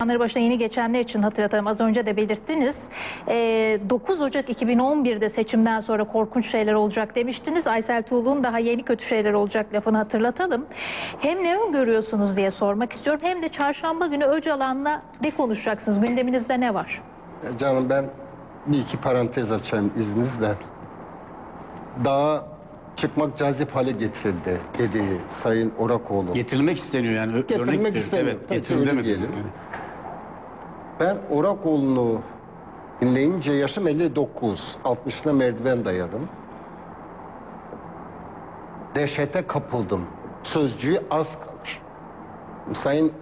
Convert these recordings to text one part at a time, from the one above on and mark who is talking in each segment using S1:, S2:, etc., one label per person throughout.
S1: Ekranları başına yeni geçenler için hatırlatalım. Az önce de belirttiniz. Ee, 9 Ocak 2011'de seçimden sonra korkunç şeyler olacak demiştiniz. Aysel Tuğlu'nun daha yeni kötü şeyler olacak lafını hatırlatalım. Hem ne öngörüyorsunuz diye sormak istiyorum. Hem de çarşamba günü Öcalan'la ne konuşacaksınız? Gündeminizde ne var?
S2: Canım ben bir iki parantez açayım izninizle. Daha çıkmak cazip hale getirildi dediği Sayın Orakoğlu.
S3: Getirilmek isteniyor yani. Ö-
S2: Getirmek
S3: örnek
S2: isteniyor.
S3: Evet,
S2: Tabii
S3: getirildi
S2: öyle
S3: mi?
S2: diyelim. Ben Orakoğlu'nu dinleyince yaşım 59. 60'ına merdiven dayadım. Dehşete kapıldım. Sözcüğü az kalır. Sayın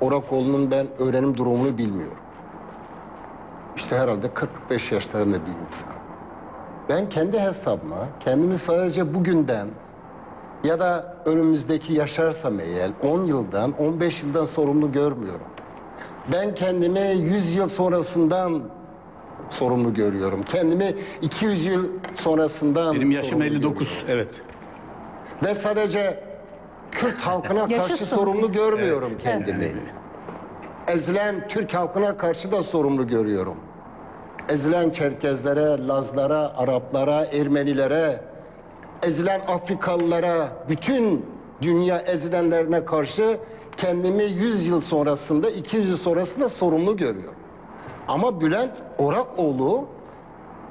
S2: Orakoğlu'nun ben öğrenim durumunu bilmiyorum. İşte herhalde 45 yaşlarında bir insan. Ben kendi hesabıma, kendimi sadece bugünden ya da önümüzdeki yaşarsam eğer 10 yıldan, 15 yıldan sorumlu görmüyorum. Ben kendimi 100 yıl sonrasından sorumlu görüyorum. Kendimi 200 yıl sonrasından
S3: Benim yaşım
S2: sorumlu
S3: 59.
S2: görüyorum.
S3: Evet.
S2: Ve sadece Kürt halkına karşı sorumlu görmüyorum
S3: Evet.
S2: kendimi. Ezilen Türk halkına karşı da sorumlu görüyorum. Ezilen Çerkezlere, Lazlara, Araplara, Ermenilere, ezilen Afrikalılara, bütün dünya ezilenlerine karşı kendimi 100 yıl sonrasında, 200 yıl sonrasında sorumlu görüyorum. Ama Bülent Orakoğlu,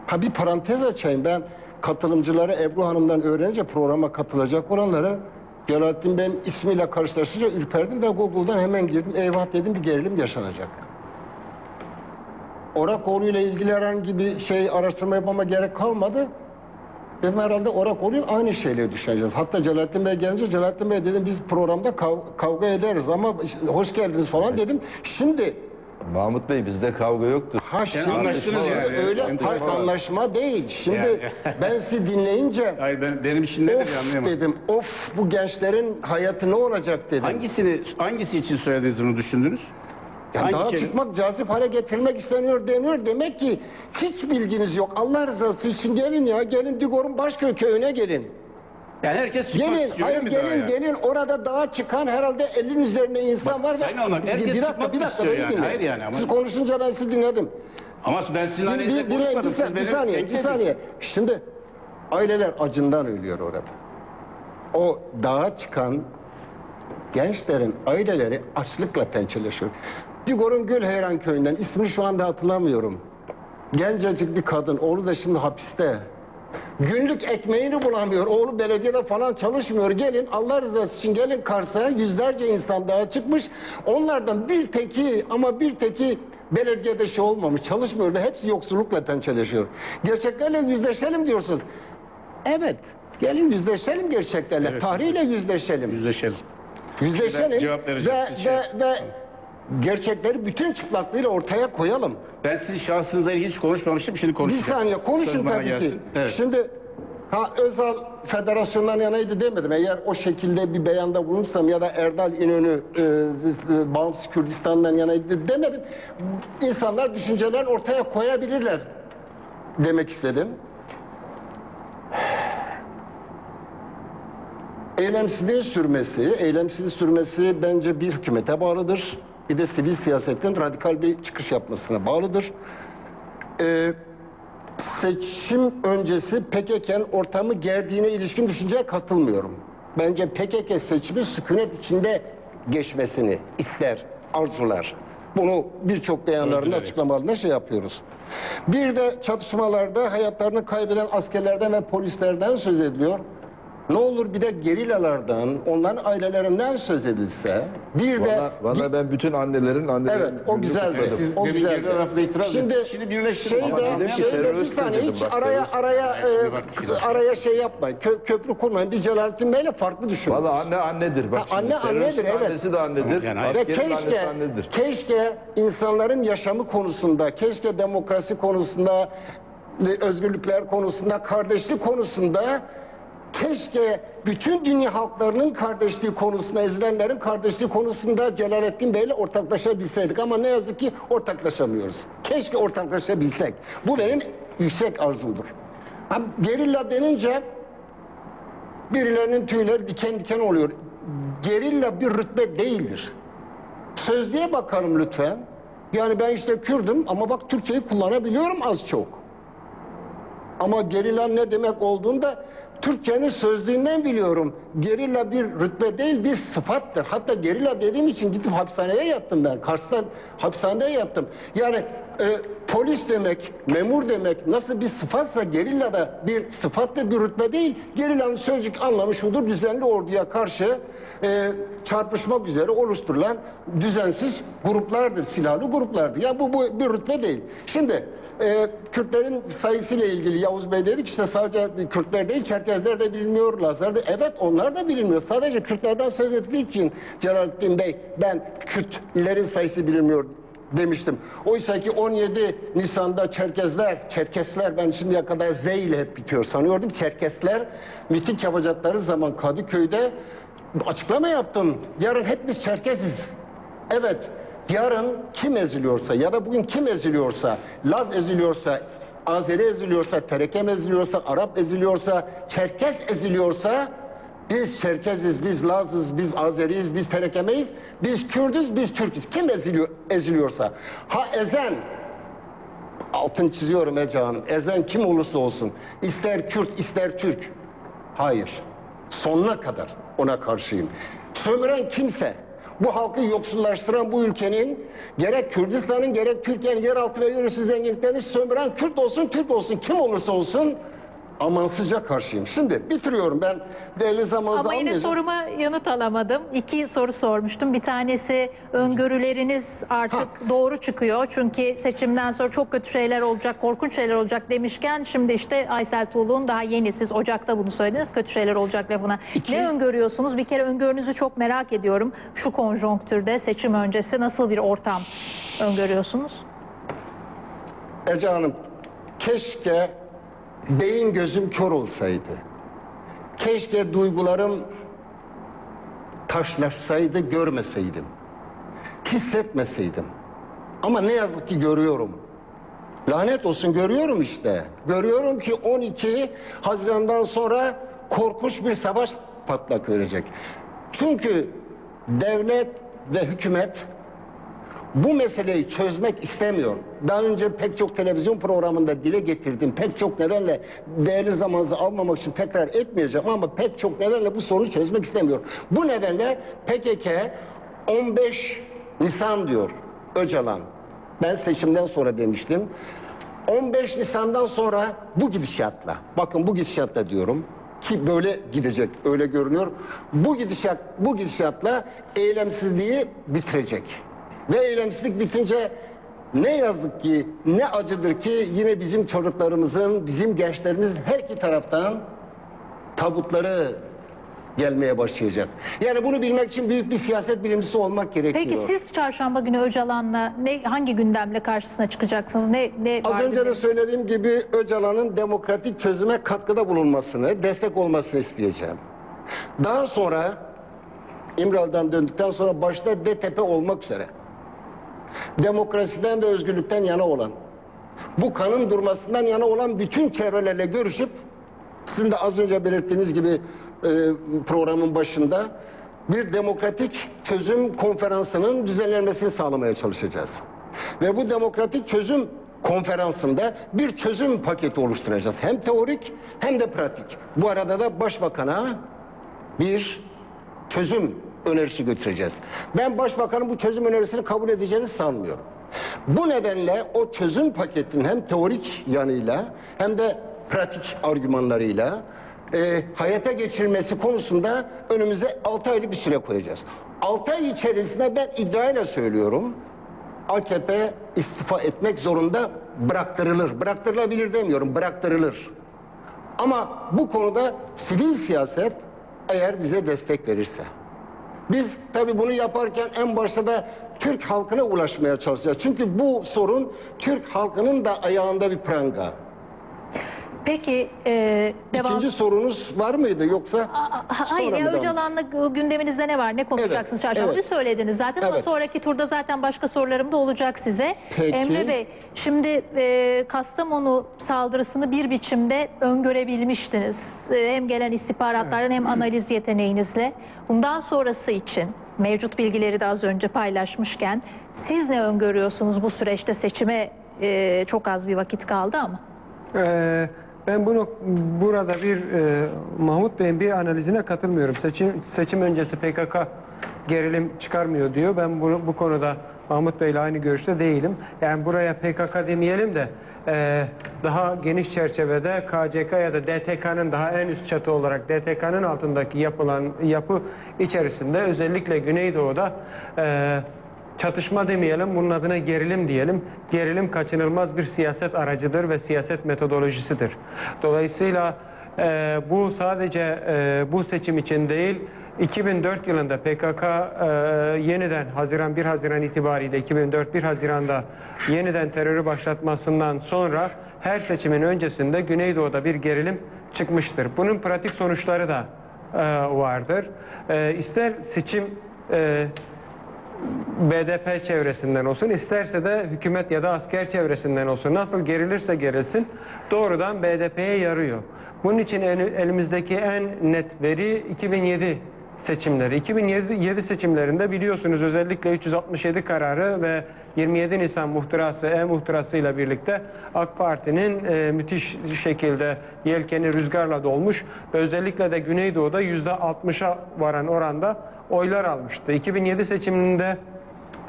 S2: ha bir parantez açayım ben katılımcıları Ebru Hanım'dan öğrenince programa katılacak olanları Celalettin ben ismiyle karşılaşınca ürperdim ve Google'dan hemen girdim. Eyvah dedim bir gerilim yaşanacak. Orakoğlu ile ilgili herhangi bir şey araştırma yapmama gerek kalmadı. Dedim herhalde Orakoğlu'nun aynı şeyleri düşüneceğiz. Hatta Celalettin Bey gelince Celalettin Bey dedim biz programda kav- kavga ederiz ama hoş geldiniz falan dedim. Şimdi
S4: Mahmut Bey bizde kavga yoktur.
S2: ha şimdi
S3: anlaştınız
S2: şimdi
S3: yani.
S2: öyle
S3: var.
S2: anlaşma değil. Şimdi
S3: Yani.
S2: ben sizi dinleyince
S3: Hayır ben, benim için nedir
S2: of
S3: anlayamadım.
S2: dedim. Of bu gençlerin hayatı ne olacak dedim.
S3: Hangisini, hangisi için söylediğinizi bunu düşündünüz?
S2: Ya
S3: Hangi
S2: daha
S3: kelime?
S2: çıkmak cazip hale getirmek isteniyor deniyor. Demek ki hiç bilginiz yok. Allah rızası için gelin ya. Gelin Digor'un Başköy köyüne gelin.
S3: Yani herkes çıkmak
S2: Gelin,
S3: istiyor
S2: hayır
S3: değil mi
S2: gelin gelin. Orada dağa çıkan herhalde 50'nin üzerinde insan
S3: Bak,
S2: var.
S3: Sayın
S2: bir,
S3: herkes
S2: bir dakika,
S3: çıkmak
S2: bir dakika
S3: istiyor
S2: beni
S3: yani.
S2: dinleyin.
S3: Hayır yani ama-
S2: Siz konuşunca ben sizi dinledim.
S3: Ama ben sizin
S2: Bir,
S3: aranızda
S2: bir, bir,
S3: konuşmadım.
S2: bir, bir saniye, bir saniye. Şimdi aileler acından ölüyor orada. O dağa çıkan gençlerin aileleri açlıkla pençeleşiyor. Digor'un Gülheyran köyünden ismini şu anda hatırlamıyorum. Gencecik bir kadın, oğlu da şimdi hapiste. Günlük ekmeğini bulamıyor. Oğlu belediyede falan çalışmıyor. Gelin Allah rızası için gelin Kars'a yüzlerce insan daha çıkmış. Onlardan bir teki ama bir teki belediyede şey olmamış, çalışmıyor hepsi yoksullukla pençeleşiyor. Gerçeklerle yüzleşelim diyorsunuz. Evet, gelin yüzleşelim gerçeklerle.
S3: Evet.
S2: Tarihle yüzleşelim.
S3: Yüzleşelim.
S2: Yüzleşelim
S3: Cevap
S2: ve,
S3: verecekti
S2: ve,
S3: şey.
S2: ve gerçekleri bütün çıplaklığıyla ortaya koyalım.
S3: Ben sizin şahsınızla ilgili hiç konuşmamıştım. Şimdi
S2: Bir
S3: konuşacağım.
S2: saniye konuşun tabii ki.
S3: Evet.
S2: Şimdi ha Özal federasyondan yanaydı demedim. Eğer o şekilde bir beyanda bulunsam ya da Erdal İnönü e, e, bağımsız Kürdistan'dan yanaydı demedim. İnsanlar düşüncelerini ortaya koyabilirler demek istedim. Eylemsizliğin sürmesi, eylemsizliğin sürmesi bence bir hükümete bağlıdır. Bir de sivil siyasetin radikal bir çıkış yapmasına bağlıdır. Ee, seçim öncesi PKK'nın ortamı gerdiğine ilişkin düşünceye katılmıyorum. Bence PKK seçimi sükunet içinde geçmesini ister, arzular. Bunu birçok beyanlarında açıklamalarında şey yapıyoruz. Bir de çatışmalarda hayatlarını kaybeden askerlerden ve polislerden söz ediliyor. Ne olur bir de gerillalardan, onların ailelerinden söz edilse. Bir de
S4: Valla, valla ben bütün annelerin annelerin
S2: Evet, o güzeldi.
S4: kutladım.
S3: Siz
S2: o güzeldi.
S3: geri tarafta itiraz
S2: Şimdi,
S3: ettiniz. Şimdi birleştirin.
S2: Şeyde,
S4: Ama dedim ki
S2: şeyde bir
S4: dedim
S2: hiç
S4: bak,
S2: araya araya e,
S3: bak şey
S2: araya şey yapmayın. Kö, köprü kurmayın. Biz Celalettin Bey'le farklı düşünüyoruz.
S4: Valla anne annedir. Bak
S2: Ha,
S4: şimdi
S2: anne annedir, evet.
S4: annesi de annedir.
S3: Yani
S4: askerin annesi
S2: keşke,
S4: annedir.
S2: keşke insanların yaşamı konusunda, keşke demokrasi konusunda, özgürlükler konusunda, kardeşlik konusunda keşke bütün dünya halklarının kardeşliği konusunda, ezilenlerin kardeşliği konusunda Celalettin Bey'le ortaklaşabilseydik. Ama ne yazık ki ortaklaşamıyoruz. Keşke ortaklaşabilsek. Bu benim yüksek arzumdur. Ha, gerilla denince birilerinin tüyleri diken diken oluyor. Gerilla bir rütbe değildir. Sözlüğe bakalım lütfen. Yani ben işte Kürdüm ama bak Türkçeyi kullanabiliyorum az çok. Ama gerilla ne demek olduğunu da Türkçenin sözlüğünden biliyorum. Gerilla bir rütbe değil bir sıfattır. Hatta gerilla dediğim için gidip hapishaneye yattım ben. Kars'ta hapishaneye yattım. Yani e, polis demek, memur demek nasıl bir sıfatsa gerilla da bir sıfattır bir rütbe değil. Gerillanın sözcük anlamı şudur düzenli orduya karşı e, çarpışmak üzere oluşturulan düzensiz gruplardır, silahlı gruplardır. Ya bu, bu bir rütbe değil. Şimdi e, Kürtlerin sayısıyla ilgili Yavuz Bey dedik işte sadece Kürtler değil Çerkezler de bilinmiyor, Lazlar evet onlar da bilinmiyor. Sadece Kürtlerden söz ettiği için Celalettin Bey ben Kürtlerin sayısı bilinmiyor demiştim. Oysa ki 17 Nisan'da Çerkezler, Çerkesler ben şimdiye kadar Z ile hep bitiyor sanıyordum. Çerkesler miting yapacakları zaman Kadıköy'de açıklama yaptım. Yarın hepimiz Çerkeziz. Evet, yarın kim eziliyorsa ya da bugün kim eziliyorsa, Laz eziliyorsa, Azeri eziliyorsa, Terekem eziliyorsa, Arap eziliyorsa, Çerkes eziliyorsa biz Çerkeziz, biz Lazız, biz Azeriyiz, biz Terekemeyiz, biz Kürdüz, biz Türküz. Kim eziliyor, eziliyorsa. Ha ezen, altın çiziyorum Ece Hanım, ezen kim olursa olsun, ister Kürt, ister Türk. Hayır, sonuna kadar ona karşıyım. Sömüren kimse, bu halkı yoksullaştıran bu ülkenin gerek Kürdistan'ın gerek Türkiye'nin yeraltı ve yürüsü zenginliklerini sömüren Kürt olsun Türk olsun kim olursa olsun amansızca karşıyım. Şimdi bitiriyorum ben değerli zamanınızı
S1: Ama yine
S2: almayacağım.
S1: soruma yanıt alamadım. İki soru sormuştum. Bir tanesi öngörüleriniz artık doğru çıkıyor. Çünkü seçimden sonra çok kötü şeyler olacak, korkunç şeyler olacak demişken şimdi işte Aysel Tuğlu'nun daha yeni siz Ocak'ta bunu söylediniz. Kötü şeyler olacak lafına.
S2: İki-
S1: Ne öngörüyorsunuz? Bir kere öngörünüzü çok merak ediyorum. Şu konjonktürde seçim öncesi nasıl bir ortam öngörüyorsunuz?
S2: Ece Hanım keşke beyin gözüm kör olsaydı. Keşke duygularım taşlaşsaydı görmeseydim. Hissetmeseydim. Ama ne yazık ki görüyorum. Lanet olsun görüyorum işte. Görüyorum ki 12 Haziran'dan sonra korkunç bir savaş patlak verecek. Çünkü devlet ve hükümet bu meseleyi çözmek istemiyor. Daha önce pek çok televizyon programında dile getirdim. Pek çok nedenle değerli zamanınızı almamak için tekrar etmeyeceğim ama pek çok nedenle bu sorunu çözmek istemiyor. Bu nedenle PKK 15 Nisan diyor Öcalan. Ben seçimden sonra demiştim. 15 Nisan'dan sonra bu gidişatla, bakın bu gidişatla diyorum ki böyle gidecek, öyle görünüyor. Bu gidişat, bu gidişatla eylemsizliği bitirecek. Ve eylemsizlik bitince ne yazık ki, ne acıdır ki yine bizim çocuklarımızın, bizim gençlerimiz her iki taraftan tabutları gelmeye başlayacak. Yani bunu bilmek için büyük bir siyaset bilimcisi olmak gerekiyor.
S1: Peki siz çarşamba günü Öcalan'la ne hangi gündemle karşısına çıkacaksınız? Ne ne
S2: Az önce de söylediğim gibi Öcalan'ın demokratik çözüme katkıda bulunmasını, destek olmasını isteyeceğim. Daha sonra İmralı'dan döndükten sonra başta DTP olmak üzere demokrasiden ve özgürlükten yana olan, bu kanın durmasından yana olan bütün çevrelerle görüşüp sizin de az önce belirttiğiniz gibi e, programın başında bir demokratik çözüm konferansının düzenlenmesini sağlamaya çalışacağız. Ve bu demokratik çözüm konferansında bir çözüm paketi oluşturacağız. Hem teorik hem de pratik. Bu arada da başbakana bir çözüm önerisi götüreceğiz. Ben başbakanın bu çözüm önerisini kabul edeceğini sanmıyorum. Bu nedenle o çözüm paketinin hem teorik yanıyla hem de pratik argümanlarıyla e, hayata geçirilmesi konusunda önümüze 6 aylık bir süre koyacağız. 6 ay içerisinde ben iddiayla söylüyorum AKP istifa etmek zorunda bıraktırılır. Bıraktırılabilir demiyorum, bıraktırılır. Ama bu konuda sivil siyaset eğer bize destek verirse. Biz tabii bunu yaparken en başta da Türk halkına ulaşmaya çalışacağız. Çünkü bu sorun Türk halkının da ayağında bir pranga.
S1: Peki e, devam.
S2: İkinci sorunuz var mıydı yoksa?
S1: Aa, ha- Hayır ya? Öcalan'la gündeminizde ne var? Ne konuşacaksınız
S2: Evet,
S1: çarşamba?
S2: evet.
S1: söylediniz zaten ama
S2: Evet.
S1: sonraki turda zaten başka sorularım da olacak size.
S2: Peki.
S1: Emre Bey, şimdi e, Kastamonu saldırısını bir biçimde öngörebilmiştiniz. E, hem gelen istihbaratlardan hem analiz yeteneğinizle. Bundan sonrası için mevcut bilgileri de az önce paylaşmışken siz ne öngörüyorsunuz bu süreçte seçime e, çok az bir vakit kaldı ama?
S5: Ee, ben bunu burada bir e, Mahmut Bey'in bir analizine katılmıyorum. Seçim seçim öncesi PKK gerilim çıkarmıyor diyor. Ben bunu, bu konuda Mahmut Bey'le aynı görüşte değilim. Yani buraya PKK demeyelim de e, daha geniş çerçevede KCK ya da DTK'nın daha en üst çatı olarak DTK'nın altındaki yapılan yapı içerisinde özellikle Güneydoğu'da e, çatışma demeyelim, bunun adına gerilim diyelim. Gerilim kaçınılmaz bir siyaset aracıdır ve siyaset metodolojisidir. Dolayısıyla e, bu sadece e, bu seçim için değil, 2004 yılında PKK e, yeniden Haziran 1 Haziran itibariyle 2004 1 Haziran'da yeniden terörü başlatmasından sonra her seçimin öncesinde Güneydoğu'da bir gerilim çıkmıştır. Bunun pratik sonuçları da e, vardır. E, ister seçim e, BDP çevresinden olsun, isterse de hükümet ya da asker çevresinden olsun. Nasıl gerilirse gerilsin doğrudan BDP'ye yarıyor. Bunun için elimizdeki en net veri 2007 seçimleri. 2007 seçimlerinde biliyorsunuz özellikle 367 kararı ve 27 Nisan muhtırası, e-muhtırası ile birlikte AK Parti'nin e, müthiş şekilde yelkeni rüzgarla dolmuş ve özellikle de Güneydoğu'da %60'a varan oranda oylar almıştı. 2007 seçiminde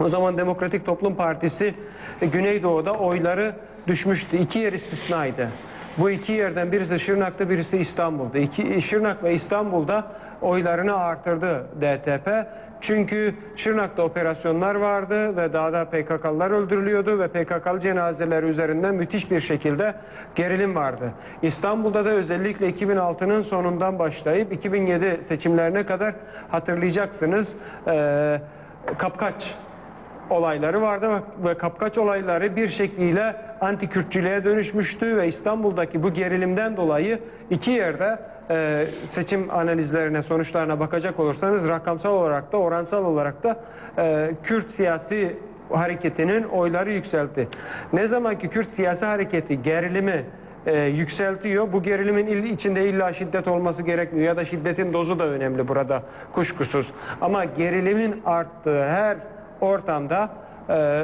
S5: o zaman Demokratik Toplum Partisi e, Güneydoğu'da oyları düşmüştü. İki yer istisnaydı. Bu iki yerden birisi Şırnak'ta birisi İstanbul'da. İki, Şırnak ve İstanbul'da oylarını artırdı DTP. Çünkü Şırnak'ta operasyonlar vardı ve dağda PKK'lılar öldürülüyordu ve PKK'lı cenazeler üzerinden müthiş bir şekilde gerilim vardı. İstanbul'da da özellikle 2006'nın sonundan başlayıp 2007 seçimlerine kadar hatırlayacaksınız eee kapkaç olayları vardı ve kapkaç olayları bir şekliyle anti-Kürtçülüğe dönüşmüştü ve İstanbul'daki bu gerilimden dolayı iki yerde e, seçim analizlerine, sonuçlarına bakacak olursanız rakamsal olarak da oransal olarak da e, Kürt siyasi hareketinin oyları yükseltti. Ne zaman ki Kürt siyasi hareketi gerilimi e, yükseltiyor. Bu gerilimin il- içinde illa şiddet olması gerekmiyor ya da şiddetin dozu da önemli burada kuşkusuz. Ama gerilimin arttığı her ortamda e,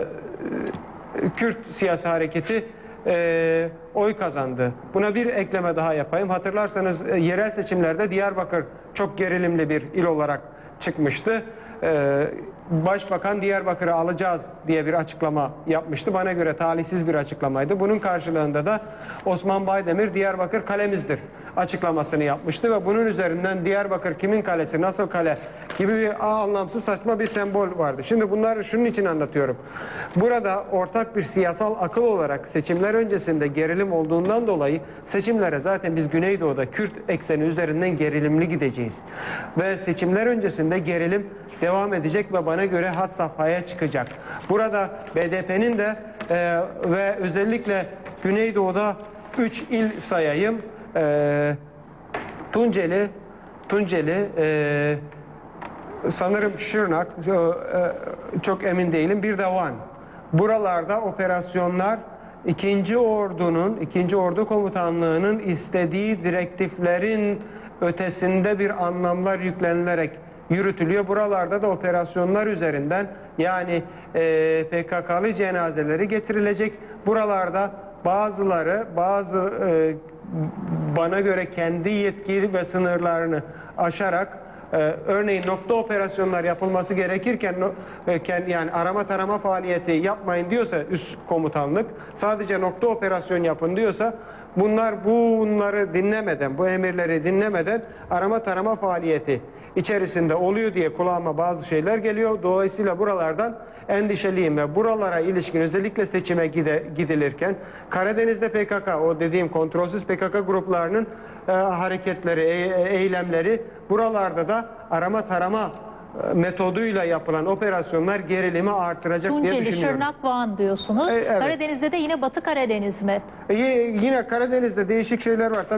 S5: Kürt siyasi hareketi e, oy kazandı. Buna bir ekleme daha yapayım. Hatırlarsanız e, yerel seçimlerde Diyarbakır çok gerilimli bir il olarak çıkmıştı. E, Başbakan Diyarbakır'ı alacağız diye bir açıklama yapmıştı. Bana göre talihsiz bir açıklamaydı. Bunun karşılığında da Osman Baydemir Diyarbakır kalemizdir açıklamasını yapmıştı ve bunun üzerinden Diyarbakır kimin kalesi, nasıl kale gibi bir anlamsız saçma bir sembol vardı. Şimdi bunları şunun için anlatıyorum. Burada ortak bir siyasal akıl olarak seçimler öncesinde gerilim olduğundan dolayı seçimlere zaten biz Güneydoğu'da Kürt ekseni üzerinden gerilimli gideceğiz. Ve seçimler öncesinde gerilim devam edecek ve bana göre had safhaya çıkacak. Burada BDP'nin de e, ve özellikle Güneydoğu'da 3 il sayayım. E, Tunceli, Tunceli, e, sanırım Şırnak, e, çok emin değilim. Bir de Van. Buralarda operasyonlar ikinci ordunun, ikinci ordu komutanlığının istediği direktiflerin ötesinde bir anlamlar yüklenilerek yürütülüyor. Buralarda da operasyonlar üzerinden yani e, PKK'lı cenazeleri getirilecek. Buralarda bazıları bazı e, bana göre kendi yetki ve sınırlarını aşarak e, örneğin nokta operasyonlar yapılması gerekirken no- e, ken- yani arama tarama faaliyeti yapmayın diyorsa üst komutanlık sadece nokta operasyon yapın diyorsa bunlar bunları dinlemeden bu emirleri dinlemeden arama tarama faaliyeti içerisinde oluyor diye kulağıma bazı şeyler geliyor. Dolayısıyla buralardan endişeliyim ve buralara ilişkin özellikle seçime gide, gidilirken Karadeniz'de PKK o dediğim kontrolsüz PKK gruplarının e, hareketleri, e- eylemleri buralarda da arama tarama e, metoduyla yapılan operasyonlar gerilimi artıracak diye
S1: Tunceli,
S5: düşünüyorum.
S1: Şırnak, Van diyorsunuz.
S5: E, evet.
S1: Karadeniz'de de yine Batı Karadeniz mi?
S5: E, yine Karadeniz'de değişik şeyler var. Tabii